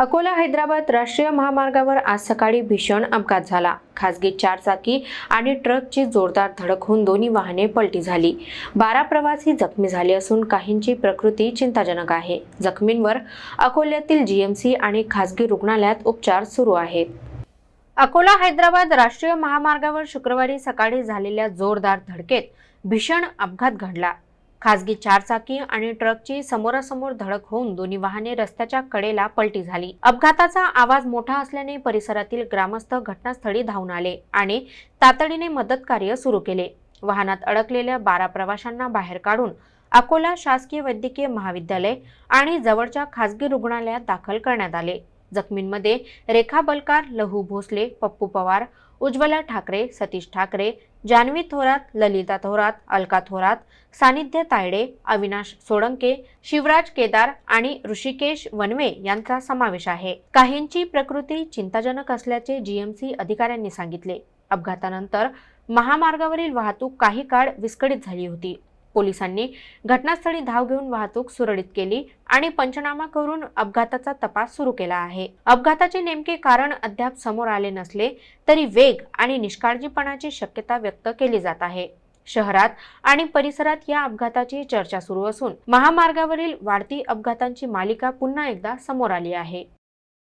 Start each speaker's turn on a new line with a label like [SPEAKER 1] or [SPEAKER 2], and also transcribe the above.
[SPEAKER 1] अकोला हैदराबाद राष्ट्रीय महामार्गावर आज सकाळी भीषण अपघात झाला. खासगी चारचाकी आणि ट्रकची जोरदार धडक होऊन दोन्ही वाहने पलटी झाली. बारा प्रवासी जखमी झाले असून काहींची प्रकृती चिंताजनक आहे. जखमींवर अकोल्यातील जीएमसी आणि खासगी रुग्णालयात उपचार सुरू आहेत. अकोला हैदराबाद राष्ट्रीय महामार्गावर शुक्रवारी सकाळी झालेल्या जोरदार धडकेत भीषण अपघात घडला. खासगी चारचाकी आणि ट्रकची समोरासमोर धडक होऊन दोन्ही वाहने रस्त्याच्या कडेला पलटी झाली. अपघाताचा आवाज मोठा असल्याने परिसरातील ग्रामस्थ घटनास्थळी धावून आले आणि तातडीने मदत कार्य सुरू केले. वाहनात अडकलेल्या बारा प्रवाशांना बाहेर काढून अकोला शासकीय वैद्यकीय महाविद्यालय आणि जवळच्या खासगी रुग्णालयात दाखल करण्यात आले. जखमींमध्ये रेखा बलकार लहू भोसले पप्पू पवार उज्ज्वला ठाकरे सतीश ठाकरे जान्हवी थोरात ललिता थोरात अलका थोरात सानिध्य तायडे अविनाश सोळंके शिवराज केदार आणि ऋषिकेश वनवे यांचा समावेश आहे. काहींची प्रकृती चिंताजनक असल्याचे जीएमसी अधिकाऱ्यांनी सांगितले. अपघातानंतर महामार्गावरील वाहतूक काही काळ विस्कळीत झाली होती. पोलिसांनी घटनास्थळी धाव घेऊन वाहतूक सुरळीत केली आणि पंचनामा करून अपघाताचा तपास सुरू केला आहे. अपघाताचे नेमके कारण अद्याप समोर आले नसले तरी वेग आणि निष्काळजीपणाची शक्यता व्यक्त केली जात आहे. शहरात आणि परिसरात या अपघाताची चर्चा सुरू असून महामार्गावरील वाढती अपघातांची मालिका पुन्हा एकदा समोर आली आहे.